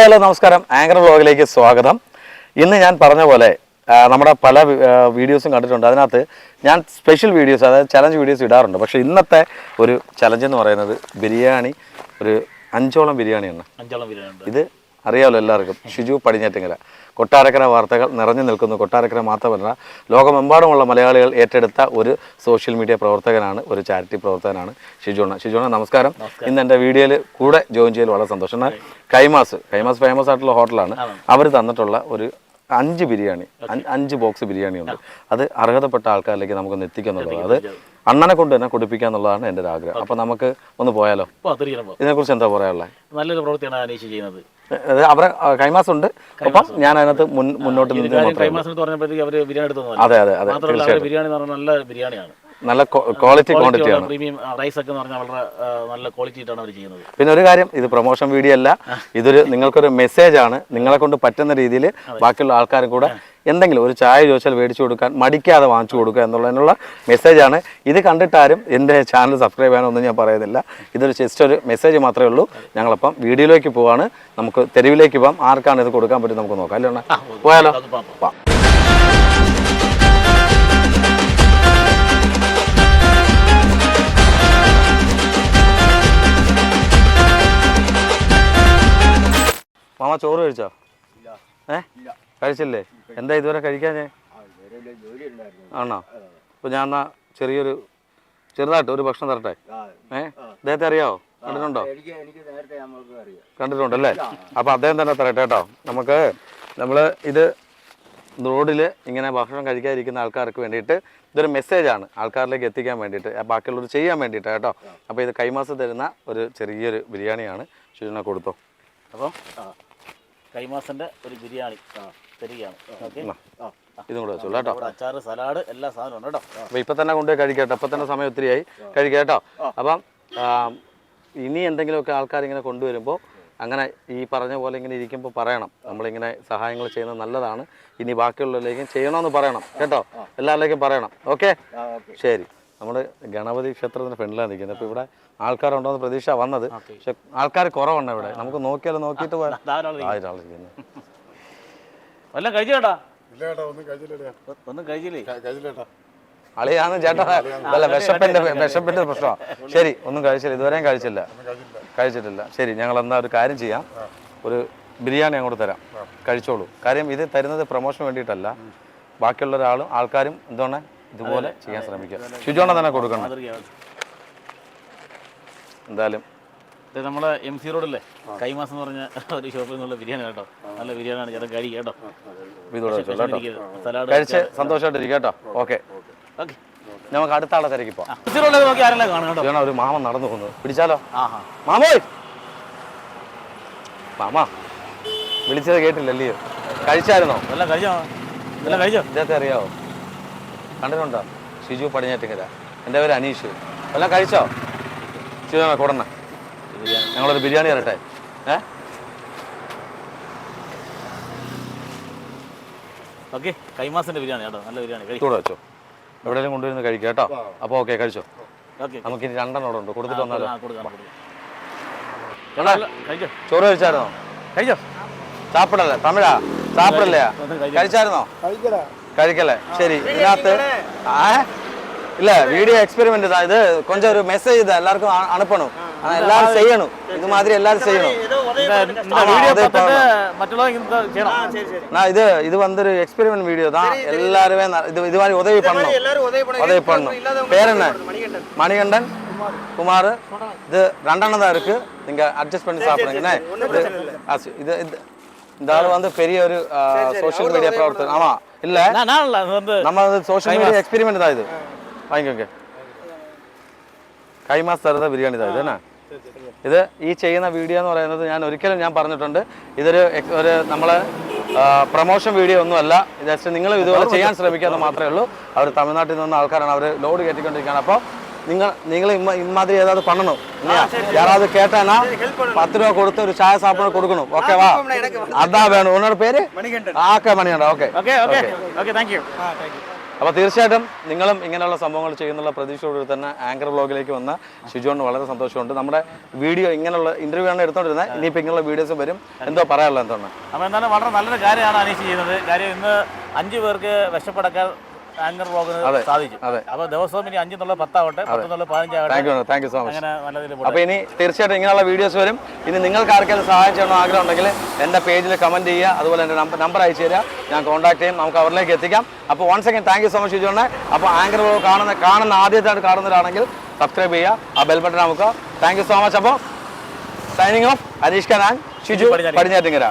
Hi hello നമസ്കാരം. Anchor വ്ലോഗിലേക്ക് സ്വാഗതം. ഇന്ന് ഞാൻ പറഞ്ഞ പോലെ നമ്മുടെ പല വീഡിയോസും കണ്ടിട്ടുണ്ട്. അതിനകത്ത് ഞാൻ സ്പെഷ്യൽ വീഡിയോസ് അതായത് ചലഞ്ച് വീഡിയോസ് ഇടാറുണ്ട്. പക്ഷേ ഇന്നത്തെ ഒരു ചലഞ്ച് എന്ന് പറയുന്നത് ബിരിയാണി ഒരു അഞ്ചോളം ബിരിയാണിയാണ്. അഞ്ചോളം ബിരിയാണി ഇത് അറിയാമല്ലോ എല്ലാവർക്കും. ഷിജു പടിഞ്ഞാറ്റിങ്ങര. കൊട്ടാരക്കര വാർത്തകൾ നിറഞ്ഞു നിൽക്കുന്നു. കൊട്ടാരക്കര മാത്രമല്ല ലോകമെമ്പാടുമുള്ള മലയാളികൾ ഏറ്റെടുത്ത ഒരു സോഷ്യൽ മീഡിയ പ്രവർത്തകനാണ് ഒരു ചാരിറ്റി പ്രവർത്തകനാണ് ഷിജുണ്ണ ഷിജുണ്ണ നമസ്കാരം. ഇന്ന് എന്റെ വീഡിയോയിൽ കൂടെ ജോയിൻ ചെയ്തതിൽ വളരെ സന്തോഷം. എന്നാൽ കൈമാസ്. കൈമാസ് ഫേമസ് ആയിട്ടുള്ള ഹോട്ടലാണ്. അവർ തന്നിട്ടുള്ള ഒരു അഞ്ച് ബിരിയാണി അഞ്ച് ബോക്സ് ബിരിയാണി ഉണ്ട് അത് അർഹതപ്പെട്ട ആൾക്കാരിലേക്ക് നമുക്കൊന്ന് എത്തിക്കുന്നുള്ളത്. അത് അണ്ണനെ കൊണ്ട് തന്നെ കുടിപ്പിക്കുക എന്നുള്ളതാണ് എന്റെ ഒരു ആഗ്രഹം. അപ്പോൾ നമുക്ക് ഒന്ന് പോയാലോ? ഇതിനെക്കുറിച്ച് എന്താ പറയാനുള്ളത്? നല്ലൊരു പ്രവൃത്തിയാണ് അനീഷ് ചെയ്യുന്നത്. അവരെ കൈമാസം. ഉണ്ട് ഒപ്പം ഞാൻ അതിനകത്ത് മുന്നോട്ട് അതെ അതെ അതെ ബിരിയാണി നല്ല ബിരിയാണിയാണ്. നല്ല ക്വാളിറ്റി ക്വാണ്ടിറ്റി ആണ്. പ്രീമിയം റൈസ് ഒക്കെ എന്ന് പറഞ്ഞാൽ വളരെ നല്ല ക്വാളിറ്റി ആയിട്ടാണ് അവർ ചെയ്യുന്നത്. പിന്നെ ഒരു കാര്യം ഇത് പ്രൊമോഷൻ വീഡിയോ അല്ല ഇതൊരു നിങ്ങൾക്കൊരു മെസ്സേജ് ആണ്. നിങ്ങളെ കൊണ്ട് പറ്റുന്ന രീതിയിൽ ബാക്കിയുള്ള ആൾക്കാരും കൂടെ എന്തെങ്കിലും ഒരു ചായ ചോദിച്ചാൽ മേടിച്ചു കൊടുക്കാൻ മടിക്കാതെ വാങ്ങിച്ചു കൊടുക്കുക എന്നുള്ളതിനുള്ള മെസ്സേജ് ആണ്. ഇത് കണ്ടിട്ടാരും എന്റെ ചാനൽ സബ്സ്ക്രൈബ് ചെയ്യാനൊന്നും ഞാൻ പറയുന്നില്ല. ഇതൊരു ജസ്റ്റ് ഒരു മെസ്സേജ് മാത്രമേ ഉള്ളൂ. ഞങ്ങളപ്പം വീഡിയോയിലേക്ക് പോവാണ്. നമുക്ക് തെരുവിലേക്ക് പോകാം ആർക്കാണ് ഇത് കൊടുക്കാൻ പറ്റും നമുക്ക് നോക്കാം. അല്ലേ പോയാലോ? പോയാലോ മാമ ചോറ് കഴിച്ചോ? ഏ? കഴിച്ചില്ലേ? എന്താ ഇതുവരെ കഴിക്കാൻ ആണോ? അപ്പൊ ഞാൻ എന്നാ ചെറിയൊരു ചെറുതായിട്ട് ഒരു ഭക്ഷണം തരട്ടെ? ഏ? അദ്ദേഹത്തെ അറിയാവോ? കണ്ടിട്ടുണ്ടോ? കണ്ടിട്ടുണ്ടല്ലേ? അപ്പൊ അദ്ദേഹം തന്നെ തരട്ടെ കേട്ടോ. നമുക്ക് നമ്മൾ ഇത് റോഡിൽ ഇങ്ങനെ ഭക്ഷണം കഴിക്കാതിരിക്കുന്ന ആൾക്കാർക്ക് വേണ്ടിയിട്ട് ഇതൊരു മെസ്സേജാണ് ആൾക്കാരിലേക്ക് എത്തിക്കാൻ വേണ്ടിയിട്ട്. ബാക്കിയുള്ളവർ ചെയ്യാൻ വേണ്ടിയിട്ട് കേട്ടോ. അപ്പോൾ ഇത് കൈമാസം തരുന്ന ഒരു ചെറിയൊരു ബിരിയാണിയാണ് ശുചിനെ കൊടുത്തോ. അപ്പം കൈമാസന്റെ ഒരു ബിരിയാണി. തരികയാണ്. ഓക്കെ? ഇതും കൂടെ വെച്ചോളൂ കേട്ടോ. അച്ചാറ് സലാഡ് എല്ലാ സാധനവും കേട്ടോ. അപ്പൊ ഇപ്പൊ തന്നെ കൊണ്ടുപോയി കഴിക്കട്ടോ ഇപ്പൊ തന്നെ സമയം ഒത്തിരിയായി. കഴിക്കട്ടോ കേട്ടോ. അപ്പം ഇനി എന്തെങ്കിലുമൊക്കെ ആൾക്കാർ ഇങ്ങനെ കൊണ്ടുവരുമ്പോൾ അങ്ങനെ ഈ പറഞ്ഞ പോലെ ഇങ്ങനെ ഇരിക്കുമ്പോൾ പറയണം. നമ്മളിങ്ങനെ സഹായങ്ങൾ ചെയ്യുന്നത് നല്ലതാണ്. ഇനി ബാക്കിയുള്ളവരിലേക്കും ചെയ്യണമെന്ന് പറയണം. കേട്ടോ? എല്ലാവരിലേക്കും പറയണം. ഓക്കെ. ശരി. നമ്മൾ ഗണപതി ക്ഷേത്രത്തിന് ഫ്രണ്ടിലാണ് നിൽക്കുന്നത്. അപ്പോൾ ഇവിടെ ആൾക്കാരുണ്ടോ എന്ന് പ്രതീക്ഷ വന്നത്. പക്ഷെ ആൾക്കാർ കുറവുണ്ട് ഇവിടെ. നമുക്ക് നോക്കിയാലും നോക്കിയിട്ട് പോയാൽ വല്ലതും ഒന്നും കഴിച്ചില്ല ഒന്നും കഴിച്ചില്ലേ? കഴിച്ചില്ലേട്ടാ അളിയാന്ന് ചേട്ടാ. അല്ല വിശപ്പിന്റെ വിശപ്പിന്റെ പ്രശ്നമാണ് ശരി ഒന്നും കഴിച്ചില്ല. ഇതുവരെയും കഴിച്ചില്ല. കഴിച്ചിട്ടില്ല. ശരി ഞങ്ങൾ എന്നാ ഒരു കാര്യം ചെയ്യാം. ഒരു ബിരിയാണി അങ്ങോട്ട് തരാം. കഴിച്ചോളൂ. കാര്യം ഇത് തരുന്നത് പ്രൊമോഷന് വേണ്ടിയിട്ടല്ല. ബാക്കിയുള്ള ഒരാളും ആൾക്കാരും എന്താണ് ഇതുപോലെ ചെയ്യാൻ ശ്രമിക്കുക. ശുചിയോണം തന്നെ കൊടുക്കണം എന്തായാലും. ഇത് നമ്മളെ എം സി റോഡല്ലേ? കൈമാസം എന്ന് പറഞ്ഞ ഒരു ഷോപ്പിൽ നിന്നുള്ള ബിരിയാണി കേട്ടോ. നല്ല ബിരിയാണിയാണ്. ചേട്ടൻ കഴി കേട്ടോ. കഴിച്ച് സന്തോഷമായിട്ടിരിക്കും കേട്ടോ. ഓക്കെ. ഓക്കെ. നമുക്ക് അടുത്ത ആളെ തിരക്കി പോവാം. ഒരു മാമ നടന്നു പോകുന്നത് പിടിച്ചാലോ? മാമോയ്! മാമ. വിളിച്ചത് കേട്ടില്ലല്ലയോ? കഴിച്ചായിരുന്നോ? എല്ലാം കഴിച്ചോ? എല്ലാം കഴിച്ചോ? ഇദ്ദേഹത്തെ അറിയാവോ? കണ്ടിട്ടുണ്ടോ? ഷിജു പടിഞ്ഞാറ്റിങ്ങര. എന്റെ പേര് അനീഷ്. എല്ലാം കഴിച്ചോ? ഷിജു കൂടണ ഞങ്ങളൊരു ബിരിയാണി തരട്ടെ. ഏ? ഓക്കെ കൈമാസിന്റെ ബിരിയാണി കേട്ടോ. നല്ല ബിരിയാണി. ചൂട് വെച്ചോ. എവിടെയെങ്കിലും കൊണ്ടുവരുന്ന കഴിക്കുക കേട്ടോ. അപ്പോൾ ഓക്കെ കഴിച്ചോ? ഓക്കെ നമുക്ക് ഇനി രണ്ടെണ്ണം ഉണ്ട്. കൊടുത്തിട്ട് വന്നാലോ? ചോറ് കഴിച്ചായിരുന്നോ? കഴിച്ചോ? സാപ്പിടല്ലേ തമിഴാ? സാപ്പിടല്ലേ കഴിച്ചായിരുന്നോ? கழிக்கல. சரி இனாத்து இல்ல வீடியோ எக்ஸ்பெரிமெண்ட் தான். இது கொஞ்சம் ஒரு மெசேஜ் தான் எல்லாருக்கும் அனுப்பணும். ஆனா எல்லாரும் செய்யணும். இது மாதிரி எல்லாரும் செய்யணும். நான் இது இது வந்து ஒரு எக்ஸ்பெரிமெண்ட் வீடியோ தான். எல்லாருமே இது இது மாதிரி உதவி பண்ணணும். உதவி பண்ணணும். பேர் என்ன? மணிகண்டன். குமார். இது ரெண்டெண்ணம் தான் இருக்கு. நீங்க அட்ஜஸ்ட் பண்ணி சாப்பிடுங்க. இது இந்த ஆள் வந்து பெரிய ஒரு சோஷியல் மீடியா பிரவர்த்தகர் ஆமா இல்ல நான் நான் இல்லை அது வந்து நம்ம வந்து சோஷியல் மீடியா எக்ஸ்பெரிமெண்ட் தான் இது വാങ്ങിക്കോക്കെ കൈമാസ് തരുന്ന ബിരിയാണി ഇതാ ഇതന്നെ ഇത് ഈ ചെയ്യുന്ന വീഡിയോ എന്ന് പറയുന്നത് ഞാൻ ഒരിക്കലും ഞാൻ പറഞ്ഞിട്ടുണ്ട് ഇതൊരു ex- ഒരു നമ്മളെ പ്രൊമോഷൻ വീഡിയോ ഒന്നുമല്ല ജസ്റ്റ് നിങ്ങൾ ഇതുപോലെ ചെയ്യാൻ ശ്രമിക്കാന്ന് മാത്രമേ ഉള്ളൂ അവർ തമിഴ്നാട്ടിൽ നിന്ന് ആൾക്കാരാണ് അവർ ലോഡ് കയറ്റിക്കൊണ്ടിരിക്കുകയാണ് അപ്പോൾ നിങ്ങൾ നിങ്ങൾ ഇമ്മാതിരി ഏதாவது பண்ணணும் இல்லையா யாராவது கேட்டானா രൂപ കൊടുത്ത് ഒരു ചായ சாய കൊടുക്കണം ഓക്കെ വാ. അതാ വേണം ഉന്നോട് പേര്? ഓക്കെ. മണികണ്ഠ ഓക്കെ. അപ്പോൾ തീർച്ചയായിട്ടും നിങ്ങളും ഇങ്ങനെയുള്ള സംഭവങ്ങൾ ചെയ്യുന്നുള്ള പ്രതീക്ഷയോടുകൂടി തന്നെ ആങ്കർ ബ്ലോഗിലേക്ക് വന്ന ഷിജോണ് വളരെ സന്തോഷമുണ്ട്. നമ്മുടെ വീഡിയോ ഇങ്ങനെയുള്ള ഇന്റർവ്യൂ ആണ് എടുത്തോണ്ടിരുന്നത് ഇനിയിപ്പോ ഇങ്ങനെയുള്ള വീഡിയോസ് വരും. എന്തോ പറയാനുള്ള എന്താണ്? അപ്പോൾ എന്താണ് വളരെ നല്ലൊരു കാര്യമാണ് അനീഷ് ചെയ്യുന്നത്. കാര്യം ഇന്ന് അഞ്ച് പേർക്ക് വിശപ്പടക്കാൻ ആങ്കർ പോകുന്നത് സാധിക്കും. അതെ. അപ്പോൾ ദിവസവും ഇനി അഞ്ചെന്നുള്ള പത്താവട്ടെ പത്തുള്ള പതിനഞ്ചാവട്ടെ താങ്ക് യു സോ മച്ച് അപ്പോൾ ഇനി തീർച്ചയായിട്ടും ഇങ്ങനെയുള്ള വീഡിയോസ് വരും. ഇനി നിങ്ങൾക്ക് ആർക്കെങ്കിലും സഹായം ചെയ്യണം ആഗ്രഹം ഉണ്ടെങ്കിൽ എന്റെ പേജിൽ കമന്റ് ചെയ്യുക അതുപോലെ എന്റെ നമ്പർ അയച്ചു തരിക. ഞാൻ കോൺടാക്ട് ചെയ്യും നമുക്ക് അവരിലേക്ക് എത്തിക്കാം. അപ്പോൾ once again thank you so much ഷിജോണെ അപ്പോൾ ആങ്കർ കാണുന്ന കാണുന്ന ആദ്യത്തായിട്ട് കാണുന്നവരാണെങ്കിൽ സബ്സ്ക്രൈബ് ചെയ്യുക. ആ ബെൽ ബട്ടൺ നമുക്ക് താങ്ക് യു സോ മച്ച് അപ്പോൾ സൈനിങ് ഓഫ് അനീഷ് ഖാൻ ഷിജു പടിഞ്ഞാറ്റിങ്ങരാ. പടിഞ്ഞാറ്റിങ്കര